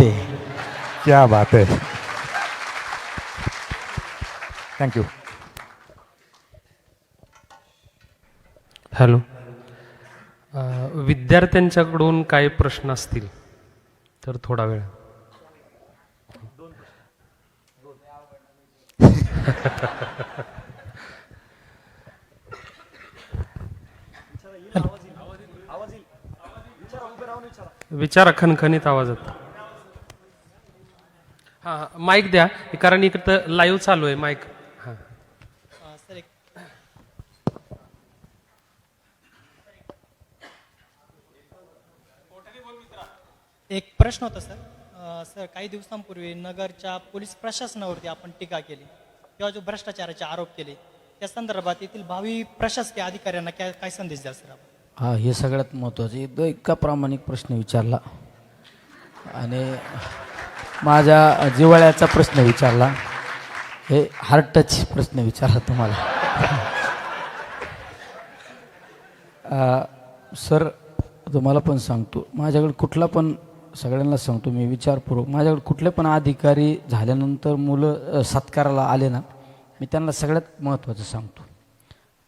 है क्या बात आहे थँक्यू हॅलो विद्यार्थ्यांच्याकडून काही प्रश्न असतील तर थोडा वेळ. विचारा खणखणीत आवाजात. हां हां माईक द्या कारण इकडं लाईव्ह चालू आहे माईक हां. सर एक एक प्रश्न होता सर. सर काही दिवसांपूर्वी नगरच्या पोलीस प्रशासनावरती आपण टीका केली किंवा जो भ्रष्टाचाराचे आरोप केले त्या संदर्भात येथील भावी प्रशासकीय अधिकाऱ्यांना काय काय संदेश द्याल सर? आपण हा हे सगळ्यात महत्त्वाचं. इतका प्रामाणिक प्रश्न विचारला. आणि माझ्या जिवाळ्याचा प्रश्न विचारला. हे हार्ट टच प्रश्न विचारला तुम्हाला. सर तुम्हाला पण सांगतो. माझ्याकडे कुठला पण सगळ्यांना सांगतो मी विचारपूर्वक. माझ्याकडे कुठले पण अधिकारी झाल्यानंतर मुलं सत्काराला आले ना मी त्यांना सगळ्यात महत्त्वाचं सांगतो.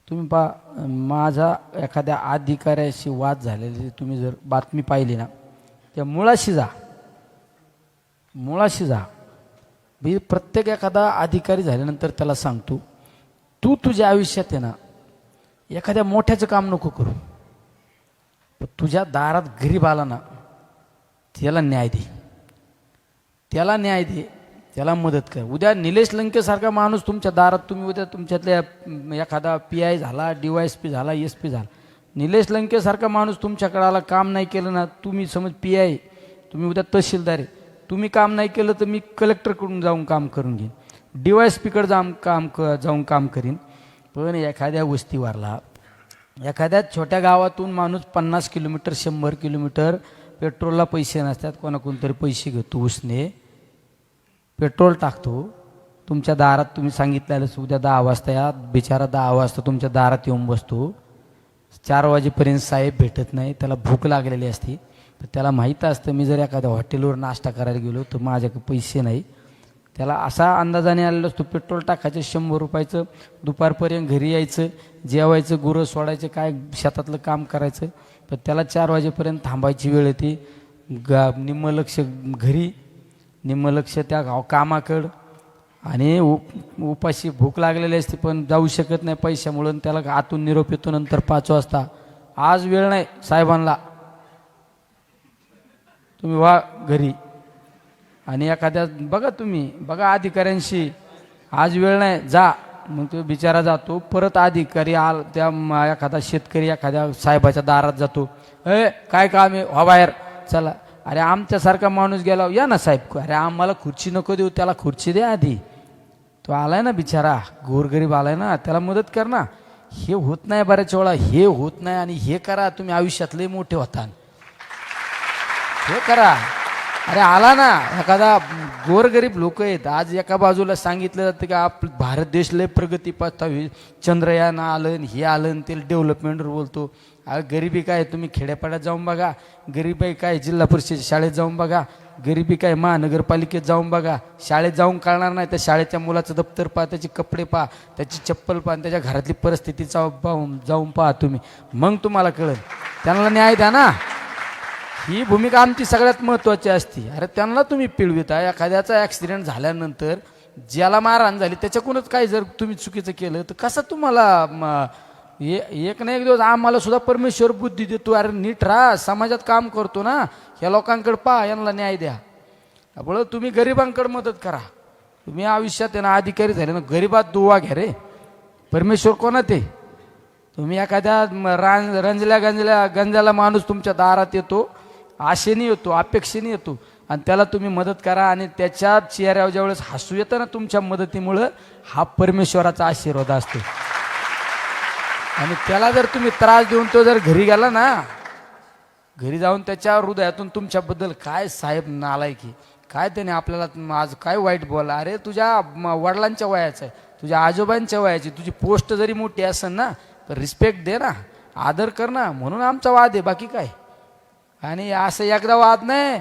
तुम्ही पा माझा एखाद्या अधिकाऱ्याशी वाद झालेली तुम्ही जर बातमी पाहिली ना त्या मुळाशी जा. मुळाशी जा. मी प्रत्येक एखादा अधिकारी झाल्यानंतर त्याला सांगतो तू तुझ्या आयुष्यात आहे ना एखाद्या मोठ्याचं काम नको करू. पण तुझ्या दारात गरीब आला ना त्याला न्याय दे. त्याला न्याय दे त्याला मदत कर. उद्या निलेश लंकेसारखा माणूस तुमच्या दारात तुम्ही उद्या तुमच्यातल्या एखादा पी आय झाला डी वाय एस पी झाला एस पी झाला. निलेश लंकेसारखा माणूस तुमच्याकडे आला काम नाही केलं ना तुम्ही समज पी आय तुम्ही उद्या तहसीलदार आहे. तुम्ही काम नाही केलं तर मी कलेक्टरकडून जाऊन काम करून घेईन. डी वाय एस जाऊन काम क जाऊन काम करीन. पण एखाद्या वस्तीवरला एखाद्या छोट्या गावातून माणूस पन्नास किलोमीटर शंभर किलोमीटर पेट्रोलला पैसे नसतात कोणाकडून तरी पैसे घेतो उसने. पेट्रोल टाकतो. तुमच्या दारात तुम्ही सांगितलेलं उद्या दहा वाजता या बिचारा दहा वाजता तुमच्या दारात येऊन बसतो. चार वाजेपर्यंत साहेब भेटत नाही त्याला भूक लागलेली असते. तर त्याला माहीत असतं मी जर एखाद्या हॉटेलवर नाश्ता करायला गेलो तर माझ्याकडे पैसे नाही. त्याला असा अंदाजाने आलेला असतो पेट्रोल टाकायचं शंभर रुपयाचं दुपारपर्यंत घरी यायचं जेवायचं गुरं सोडायचं काय शेतातलं काम करायचं. पण त्याला चार वाजेपर्यंत थांबायची वेळ येते. गा निम्म लक्ष घरी निम्म लक्ष त्या गाव कामाकडं. आणि उप उपाशी भूक लागलेली असते पण जाऊ शकत नाही पैशामुळं त्याला आतून निरोप येतो नंतर पाच वाजता. आज वेळ नाही साहेबांना. तुम्ही व्हा घरी. आणि एखाद्या बघा तुम्ही बघा अधिकाऱ्यांशी. आज वेळ नाही जा. मग तो बिचारा जातो परत अधिकारी आल त्या एखादा शेतकरी एखाद्या साहेबाच्या दारात जातो. ए काय काम आहे? व्हा बाहेर. चला. अरे आमच्यासारखा माणूस गेला. या ना साहेब. अरे आम्हाला खुर्ची नको देऊ त्याला खुर्ची द्या आधी. तो आलाय ना बिचारा. गोरगरीब आलाय ना त्याला मदत कर ना. हे होत नाही बऱ्याच वेळा. हे होत नाही आणि हे करा. तुम्ही आयुष्यातले मोठे होता हे करा. अरे आला ना. एखादा गोरगरीब लोक आहेत. आज एका बाजूला सांगितलं जातं की आप भारत देश लय प्रगती पाथावी चंद्रयान आलं आणि हे आलं आणि ते डेव्हलपमेंटवर बोलतो. अरे गरिबी काय? तुम्ही खेड्यापाड्यात जाऊन बघा. गरिबी काय? जिल्हा परिषद शाळेत जाऊन बघा. गरिबी काय? महानगरपालिकेत जाऊन बघा. शाळेत जाऊन कळणार नाही. त्या शाळेच्या मुलाचं दप्तर पहा त्याचे कपडे पहा त्याची चप्पल पहा त्याच्या घरातली परिस्थिती जाऊ- पाहून जाऊन पहा तुम्ही. मग तुम्हाला कळेल. त्यांना न्याय द्या ना. ही भूमिका आमची सगळ्यात महत्त्वाची असते. अरे त्यांना तुम्ही पिळविता. एखाद्याचा ॲक्सिडेंट झाल्यानंतर ज्याला मारहाण झाली त्याच्याकडूनच काय जर तुम्ही चुकीचं केलं तर कसं तुम्हाला एक ना एक दिवस आम्हाला सुद्धा परमेश्वर बुद्धी देतो. अरे नीट राहा. समाजात काम करतो ना. या लोकांकडे पहा यांना न्याय द्या. त्यामुळं तुम्ही गरिबांकडे मदत करा. तुम्ही आयुष्यात त्यांना अधिकारी झाले ना गरिबात दुवा घ्या रे. परमेश्वर कोणा ते तुम्ही एखाद्या रां रंजल्या गंजल्या गंजाला माणूस तुमच्या दारात येतो आशेने येतो अपेक्षेने येतो. आणि त्याला तुम्ही मदत करा आणि त्याच्या चेहऱ्यावर ज्यावेळेस हसू येतं ना तुमच्या मदतीमुळं हा परमेश्वराचा आशीर्वाद असतो. आणि त्याला जर तुम्ही त्रास देऊन तो जर घरी गेला ना घरी जाऊन त्याच्या हृदयातून तुमच्याबद्दल काय साहेब नालायकी काय त्याने आपल्याला आज काय वाईट बोला अरे तुझ्या वडिलांच्या वयाचं आहे तुझ्या आजोबांच्या वयाची तुझी पोस्ट जरी मोठी असेल ना तर रिस्पेक्ट दे ना आदर कर ना म्हणून आमचा वाद आहे बाकी काय? आणि असं एकदा वाद नाही.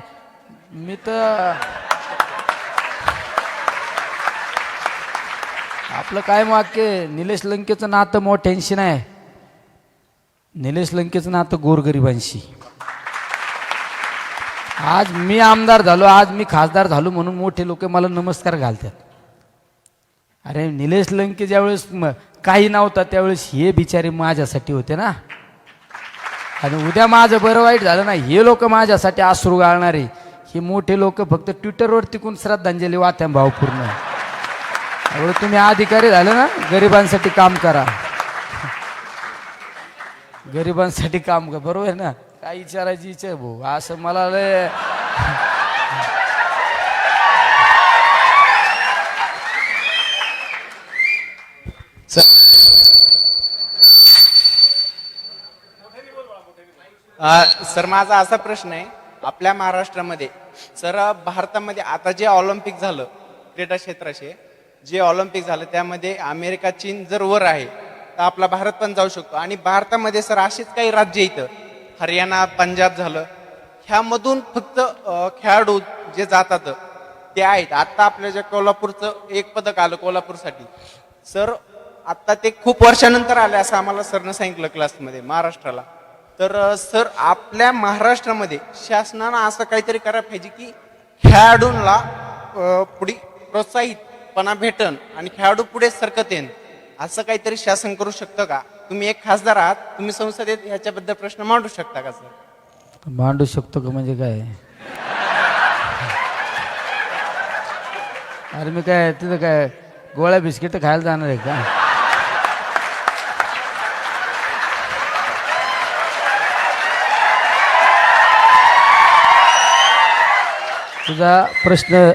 मी तर आपलं काय वाक्य निलेश लंकेचं नातं मोठ्यांशी नाही. निलेश लंकेचं नातं गोरगरिबांशी. आज मी आमदार झालो आज मी खासदार झालो म्हणून मोठे लोक मला नमस्कार घालतात. अरे निलेश लंके ज्यावेळेस काही नव्हता त्यावेळेस हे बिचारे माझ्यासाठी होते ना. आणि उद्या माझं बरं वाईट झालं ना हे लोक माझ्यासाठी आसरू गाळणारे. हे मोठे लोक फक्त ट्विटरवर टिकून श्रद्धांजली वात्या भाव पूर्ण. त्यामुळे तुम्ही अधिकारी झाले ना गरिबांसाठी काम करा. गरिबांसाठी काम करा. बरोबर आहे ना? काय विचारायची इच्छा आहे भाऊ? असं मला लय सर माझा असा प्रश्न आहे आपल्या महाराष्ट्रामध्ये सर भारतामध्ये आता जे ऑलिम्पिक झालं क्रीडा क्षेत्राचे जे ऑलिम्पिक झालं त्यामध्ये अमेरिका चीन जर वर आहे तर आपला भारत पण जाऊ शकतो. आणि भारतामध्ये सर असेच काही राज्य इथं. हरियाणा पंजाब झालं. ह्यामधून फक्त खेळाडू जे जातात ते आहेत. आत्ता आपल्या ज्या कोल्हापूरचं एक पदक आलं कोल्हापूरसाठी. सर आत्ता ते खूप वर्षानंतर आले असं आम्हाला सरनं सांगितलं क्लासमध्ये महाराष्ट्राला. तर सर आपल्या महाराष्ट्रामध्ये शासनानं असं काहीतरी करायला पाहिजे की खेळाडूंना पुढे प्रोत्साहितपणा भेटन आणि खेळाडू पुढे सरकत येईन असं काहीतरी शासन करू शकतं का? तुम्ही एक खासदार आहात तुम्ही संसदेत ह्याच्याबद्दल प्रश्न मांडू शकता का सर? मांडू शकतो का म्हणजे काय? अरे मी काय तिथं काय गोळ्या बिस्किट खायला जाणार आहे का? तुझा प्रश्न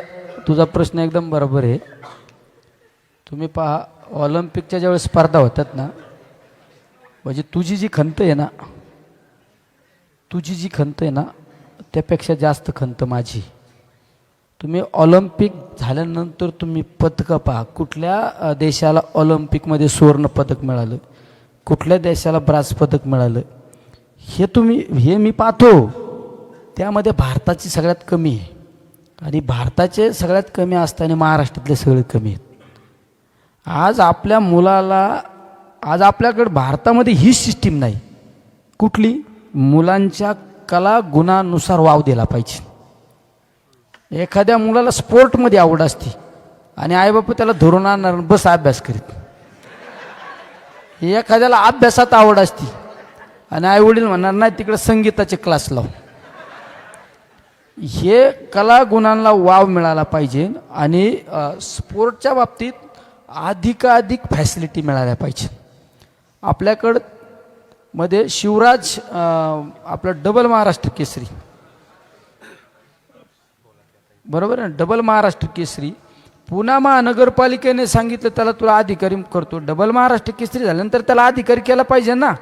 तुझा प्रश्न एकदम बरोबर आहे. तुम्ही पहा ऑलिम्पिकच्या ज्यावेळेस स्पर्धा होतात ना म्हणजे तुझी जी खंत आहे ना तुझी जी खंत आहे ना त्यापेक्षा जास्त खंत माझी. तुम्ही ऑलिम्पिक झाल्यानंतर तुम्ही पदकं पहा. कुठल्या देशाला ऑलिम्पिकमध्ये सुवर्ण पदक मिळालं? कुठल्या देशाला ब्रास पदक मिळालं? हे तुम्ही हे मी पाहतो. त्यामध्ये भारताची सगळ्यात कमी आहे. आणि भारताचे सगळ्यात कमी असताना महाराष्ट्रातले सगळे कमी आहेत. आज आपल्या मुलाला आज आपल्याकडे भारतामध्ये ही सिस्टीम नाही. कुठली? मुलांच्या कला गुणानुसार वाव दिला पाहिजे. एखाद्या मुलाला स्पोर्टमध्ये आवड असते आणि आईबापू त्याला धरून आणणार बस अभ्यास करीत. एखाद्याला अभ्यासात आवड असते आणि आईवडील म्हणणार नाही तिकडे संगीताचे क्लास लाव. हे कलागुणांना वाव मिळाला पाहिजे आणि स्पोर्टच्या बाबतीत अधिकाधिक फॅसिलिटी मिळाल्या पाहिजे. आपल्याकडं मध्ये शिवराज आपलं डबल महाराष्ट्र केसरी. बरोबर आहे ना? डबल महाराष्ट्र केसरी. पुन्हा महानगरपालिकेने सांगितलं त्याला तुला अधिकारी करतो. डबल महाराष्ट्र केसरी झाल्यानंतर त्याला अधिकारी केला पाहिजे ना?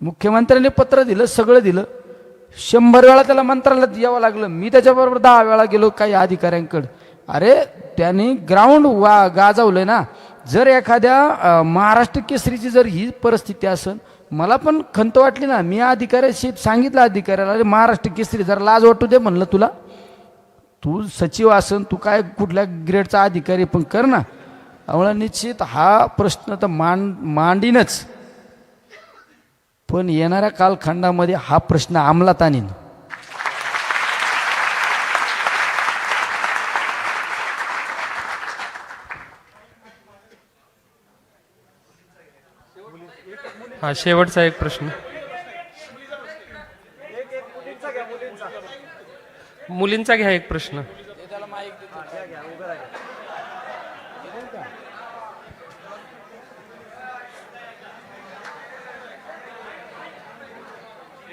मुख्यमंत्र्यांनी पत्र दिलं सगळं दिलं. शंभर वेळा त्याला मंत्रालयात यावं लागलं. मी त्याच्याबरोबर दहा वेळा गेलो काही अधिकाऱ्यांकडं. अरे त्यांनी ग्राउंड वा गाजवलंय ना. जर एखाद्या महाराष्ट्र केसरीची जर ही परिस्थिती असेल मला पण खंत वाटली ना. मी अधिकाऱ्याशी सांगितलं अधिकाऱ्याला अरे महाराष्ट्र केसरी जरा लाज वाटू दे म्हणलं तुला. तू सचिव असन तू काय कुठल्या ग्रेडचा अधिकारी पण कर ना. त्यामुळे निश्चित हा प्रश्न तर मांड मांडीनच. पण येणाऱ्या कालखंडामध्ये हा प्रश्न अंमलात आणीन. हा शेवटचा एक प्रश्न. मुलींचा घ्या एक प्रश्न.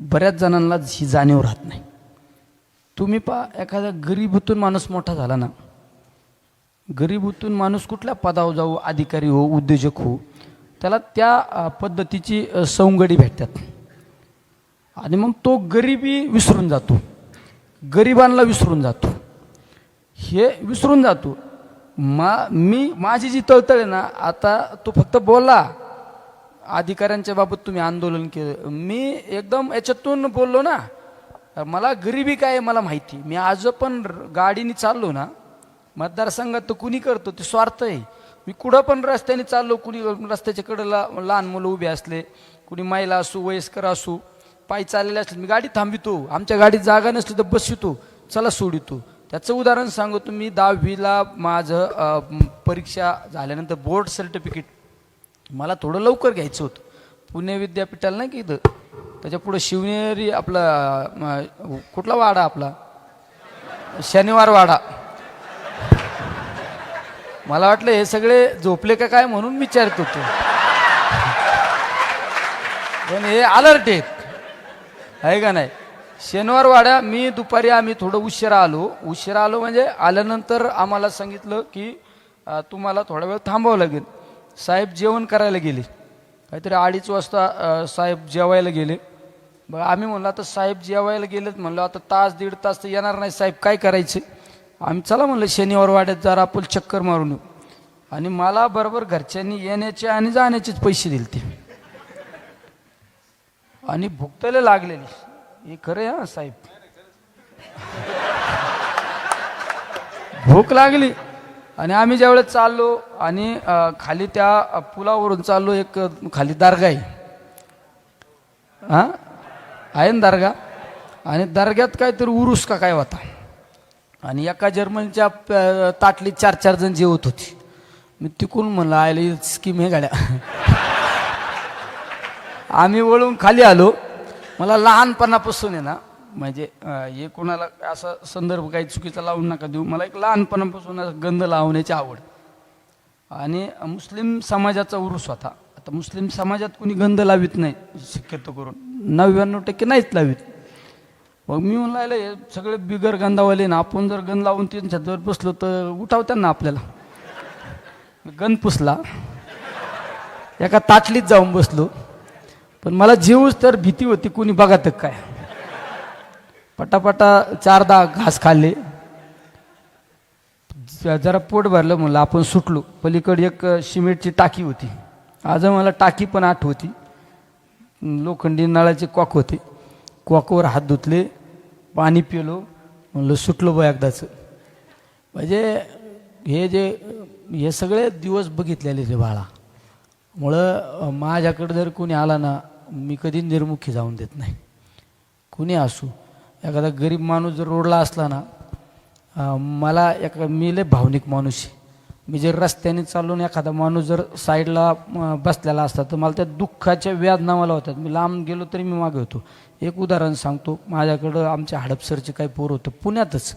बऱ्याच जणांना ही जाणीव राहत नाही. तुम्ही पा एखादा गरीबीतून माणूस मोठा झाला ना गरीबीतून माणूस कुठल्या पदावर जाऊ अधिकारी हो उद्योजक हो त्याला त्या पद्धतीची सवंगडी भेटतात. आणि मग तो गरिबी विसरून जातो. गरिबांना विसरून जातो. हे विसरून जातो. मा मी माझी जी तळतळ आहे ना आता तो फक्त बोला अधिकाऱ्यांच्या बाबत तुम्ही आंदोलन केलं. मी एकदम याच्यातून बोललो ना मला गरिबी काय आहे मला माहिती. मी आज पण र- गाडीने चाललो ना मतदारसंघात तर कुणी करतो ते स्वार्थ आहे. मी कुठं पण रस्त्याने चाललो कुणी रस्त्याच्या कडेला लहान मुलं उभे असले कुणी महिला असू वयस्कर असू पायी चाललेले असले मी गाडी थांबितो. आमच्या गाडीत जागा नसली तर बसवितो. चला सोडितो. त्याचं उदाहरण सांगतो मी. दहावीला माझं परीक्षा झाल्यानंतर बोर्ड सर्टिफिकेट मला थोडं लवकर घ्यायचं होतं. पुणे विद्यापीठाला नाही की इथं? त्याच्या पुढं शिवनेरी आपला कुठला वाडा आपला? शनिवार वाडा. मला वाटलं हे सगळे झोपले का काय म्हणून विचारत होतो. पण हे अलर्ट आहेत. आहे का नाही? शनिवार वाड्या मी दुपारी आम्ही थोडं उशिरा आलो. उशिरा आलो म्हणजे आल्यानंतर आम्हाला सांगितलं की तुम्हाला थोडा वेळ थांबावं लागेल. साहेब जेवण करायला गेले. काहीतरी अडीच वाजता साहेब जेवायला गेले. बघ आम्ही म्हणलं आता साहेब जेवायला गेलेत म्हणलं आता तास दीड तास तर येणार नाही साहेब काय करायचे? आम्ही चला म्हणलं शनिवार वाड्यात जरा आपण चक्कर मारून येऊ. आणि मला बरोबर घरच्यांनी येण्याचे आणि जाण्याचेच पैसे दिले ते आणि भुकतायला लागलेली. हे खरं आहे हा साहेब. भूक लागली. आणि आम्ही ज्यावेळेस चाललो आणि खाली त्या पुलावरून चाललो एक खाली दर्गा आहे. हा? आहे ना दर्गा? आणि दर्ग्यात काहीतरी उरुस का काय होता. आणि एका जर्मनीच्या ताटलीत चार चार जण जेवत होती. मी तिकून म्हणलं आयला स्कीम हे गाड्या. आम्ही वळून खाली आलो. मला लहानपणापासून आहे ना म्हणजे हे कोणाला असा संदर्भ काही चुकीचा लावून नका देऊ. मला एक लहानपणापासून गंध लावण्याची आवड. आणि मुस्लिम समाजाचा उरूस होता. आता मुस्लिम समाजात कोणी गंध लावित नाही शक्यतो करून. नव्याण्णव टक्के नाहीच लावित. मग मी म्हणून "आयला हे सगळे बिगर गंधावाले ना आपण जर गंध लावून त्यांच्यावर बसलो तर उठावत्या ना आपल्याला. गंध पुसला. एका ताटलीत जाऊन बसलो. पण मला जीवच तर भीती होती कोणी बघा तर काय. पटापटा चारदा घास खाल्ले. जरा पोट भरलं म्हणलं आपण सुटलो. पलीकडे एक सिमेंटची टाकी होती. आज मला टाकी पण आठवती लोखंडी नळाचे कॉक होते. कॉकवर हात धुतले पाणी पिलो म्हणलं सुटलो बा एकदाचं. म्हणजे हे जे हे सगळे दिवस बघितलेले ते बाळा. मुळं माझ्याकडे जर कोणी आला ना मी कधी निर्मुखी जाऊन देत नाही. कुणी असू. एखादा गरीब माणूस जर रोडला असला ना मला एका मी लय भावनिक माणूस आहे. मी जर रस्त्याने चालून एखादा माणूस जर साईडला बसलेला असता तर मला त्या दुःखाच्या वेदना मला होतात. मी लांब गेलो तरी मी मागे होतो. एक उदाहरण सांगतो. माझ्याकडं आमच्या हडपसरचे काही पोर होतं. पुण्यातच.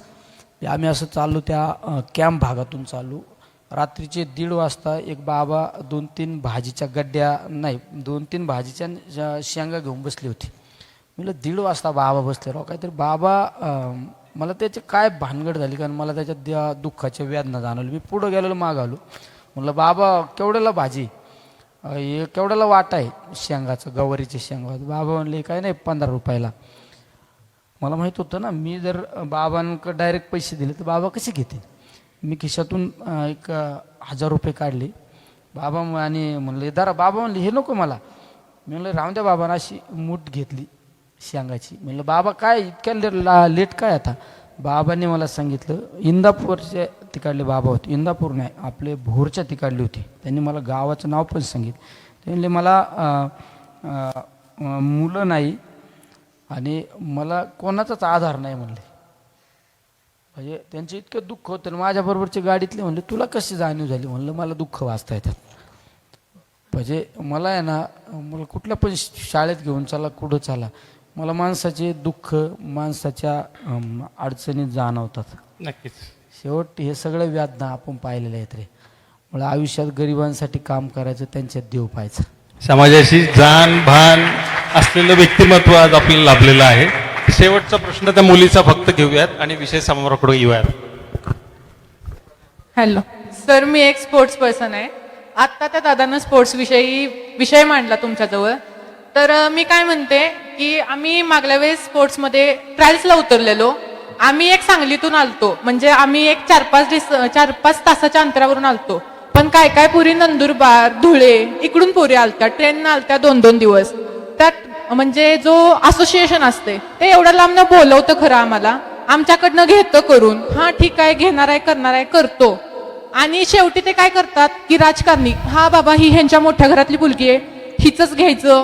आम्ही असं चाललो त्या कॅम्प भागातून चालू रात्रीचे दीड वाजता एक बाबा दोन तीन भाजीच्या गड्ड्या नाही दोन तीन भाजीच्या श- शेंगा घेऊन बसली होती. म्हटलं दीड वाजता बाबा बसले राव. काहीतरी बाबा मला त्याची काय भानगड झाली कारण मला त्याच्या द्या दुःखाच्या वेदना जाणवली मी पुढं गेलेलो माग आलो. म्हणलं बाबा केवढ्याला भाजी? हे केवढ्याला वाट आहे शेंगाचं गवारीचे शेंगा? बाबा म्हणले काय नाही पंधरा रुपयाला. मला माहीत होतं ना मी जर बाबांकडे डायरेक्ट पैसे दिले तर बाबा कसे घेतील? मी खिशातून एक हजार रुपये काढले. बाबा आणि म्हणले दारा बाबा म्हणले हे नको मला. मी म्हणलं राहून द्या बाबांना अशी मूठ घेतली. शेंगाची म्हणलं बाबा काय इतक्या ले ला लेट काय आता? बाबांनी मला सांगितलं इंदापूरचे तिकडले बाबा होते. इंदापूर नाही आपले भोरच्या तिकडले होते. त्यांनी मला गावाचं नाव पण सांगितलं. त्यांनी मला मुलं नाही आणि मला कोणाचाच आधार नाही म्हणले. म्हणजे त्यांचे इतकं दुःख होतं आणि माझ्याबरोबरचे गाडीतले म्हणले तुला कशी जाणीव झाली? म्हणलं मला दुःख वाचता येतात. म्हणजे मला आहे ना मला कुठल्या पण शाळेत घेऊन चला कुठं चला मला माणसाचे दुःख माणसाच्या अडचणीत जाणवतात. नक्कीच. शेवट हे सगळं व्याजना आपण पाहिलेलं आहेत रे. मला आयुष्यात गरिबांसाठी काम करायचं त्यांच्यात देव पाहायचं. समाजाशी जाण भान असलेलं व्यक्तिमत्व आज आपल्याला लाभलेलं आहे. शेवटचा प्रश्न त्या मुलीचा फक्त घेऊयात आणि विषय समोराकडे येऊयात. हॅलो. सर मी एक स्पोर्ट्स पर्सन आहे. आत्ता त्या दादानं स्पोर्ट्स विषयी विषय मांडला तुमच्याजवळ. तर मी काय म्हणते की आम्ही मागल्या वेळेस स्पोर्ट्समध्ये ट्रायल्सला उतरलेलो. आम्ही एक सांगलीतून आलतो. म्हणजे आम्ही एक चार पाच दिस चार पाच तासाच्या अंतरावरून आलतो. पण काय काय पुरी नंदुरबार धुळे इकडून पुरी आलत्या ट्रेननं आलत्या दोन दोन दिवस. त्यात म्हणजे जो असोसिएशन असते ते एवढं लांबनं बोलवतं खरं आम्हाला. आमच्याकडनं घेतं करून. हा ठीक आहे घेणार आहे करणार आहे करतो. आणि शेवटी ते काय करतात की राजकारणी हा बाबा ही ह्यांच्या मोठ्या घरातली मुलगी आहे. हिचंच घ्यायचं.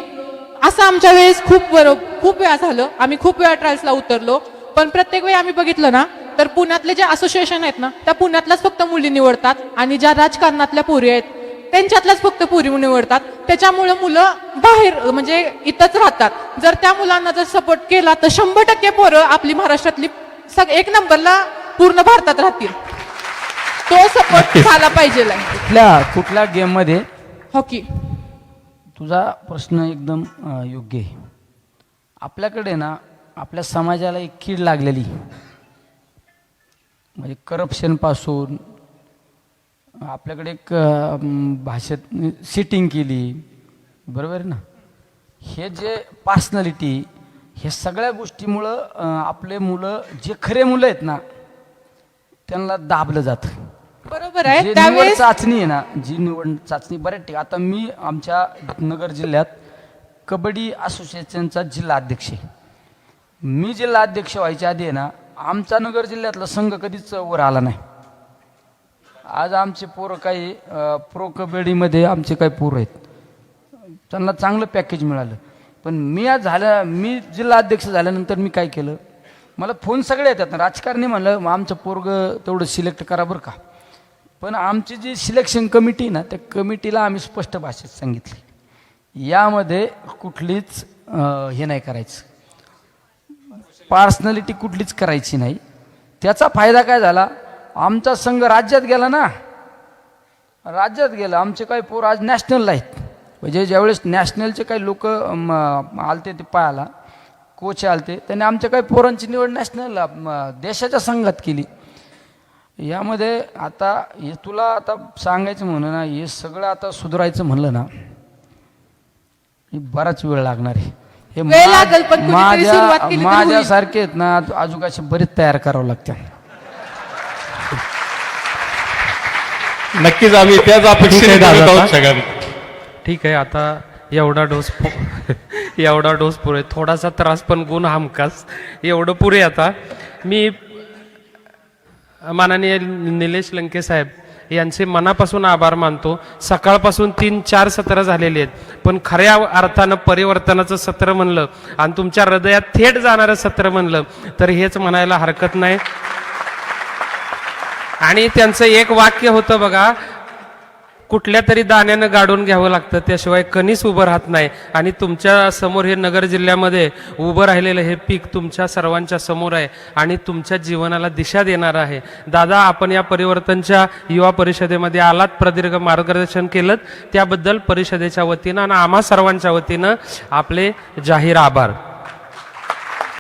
असं आमच्या वेळेस खूप बरोबर खूप वेळा झालं. आम्ही खूप वेळा ट्रायल्सला उतरलो. पण प्रत्येक वेळी आम्ही बघितलं ना तर पुण्यातले जे असोसिएशन आहेत ना त्या पुण्यातल्याच फक्त मुली निवडतात आणि ज्या राजकारणातल्या पोरी आहेत त्यांच्यातल्याच फक्त पुरी निवडतात. त्याच्यामुळे मुलं बाहेर म्हणजे इथंच राहतात. जर त्या मुलांना जर सपोर्ट केला तर शंभर टक्के पोरं आपली महाराष्ट्रातली सग एक नंबरला पूर्ण भारतात राहतील. तो सपोर्ट झाला पाहिजे. कुठल्या कुठल्या गेममध्ये हॉकी तुझा प्रश्न एकदम योग्य आहे. आपल्याकडे ना आपल्या समाजाला एक कीड लागलेली. म्हणजे करप्शनपासून आपल्याकडे एक भाषेत सिटिंग केली. बरोबर ना? हे जे पर्सनॅलिटी हे सगळ्या गोष्टीमुळं आपले मुलं जे खरे मुलं आहेत ना त्यांना दाबलं जातं. बरोबर आहे. जे निवड त्यावेळेस चाचणी आहे ना जी निवड चाचणी बऱ्याच ठिकाणी आता मी आमच्या नगर जिल्ह्यात कबड्डी असोसिएशनचा जिल्हा अध्यक्ष आहे. मी जिल्हा अध्यक्ष व्हायच्या आधी आहे ना आमचा नगर जिल्ह्यातला संघ कधीच वर आला नाही. आज आमचे पोरं काही प्रो कबड्डीमध्ये आमचे काही पोरं आहेत. त्यांना चांगलं पॅकेज मिळालं. पण मी आज झालं मी जिल्हा अध्यक्ष झाल्यानंतर मी काय केलं? मला फोन सगळे येतात. ना राजकारणी म्हणलं आमचं पोरगं तेवढं सिलेक्ट करा बरं का? पण आमची जी सिलेक्शन कमिटी ना त्या कमिटीला आम्ही स्पष्ट भाषेत सांगितले. यामध्ये कुठलीच हे नाही करायचं. पार्सनॅलिटी कुठलीच करायची नाही. त्याचा फायदा काय झाला? आमचा संघ राज्यात गेला ना. राज्यात गेलं. आमचे काही पोर आज नॅशनलला आहेत. म्हणजे ज्यावेळेस नॅशनलचे काही लोक आलते ते पाहायला कोच आलते त्यांनी आमच्या काही पोरांची निवड नॅशनलला देशाच्या संघात केली. यामध्ये आता हे तुला आता सांगायचं म्हणलं ना हे सगळं आता सुधारायचं म्हणलं ना हे बराच वेळ लागणार आहे. हे वेळ लागेल, पण कुणीतरी सुरुवात केली तर होईल. माझ्यासारखे आहेत ना आजूबाजूचे बरेच तयार करावं लागतं. नक्कीच आम्ही त्याच सगळ्यांनी ठीक आहे आता एवढा डोस एवढा डोस पुरे थोडासा त्रास पण गुण हमखास. एवढं पुरे आता. मी माननीय निलेश लंके साहेब यांचे मनापासून आभार मानतो. सकाळपासून तीन चार सत्र झालेली आहेत. पण खऱ्या अर्थानं परिवर्तनाचं सत्र म्हणलं आणि तुमच्या हृदयात थेट जाणारं सत्र म्हणलं तर हेच म्हणायला हरकत नाही. आणि त्यांचं एक वाक्य होतं बघा कुठल्या तरी दाण्यानं गाडून घ्यावं लागतं त्याशिवाय कणीस उभं राहत नाही. आणि तुमच्यासमोर हे नगर जिल्ह्यामध्ये उभं राहिलेलं हे पीक तुमच्या सर्वांच्या समोर आहे आणि तुमच्या जीवनाला दिशा देणार आहे. दादा आपण या परिवर्तनच्या युवा परिषदेमध्ये आलात प्रदीर्घ मार्गदर्शन केलं त्याबद्दल परिषदेच्या वतीनं आणि आम्हा सर्वांच्या वतीनं आपले जाहीर आभार.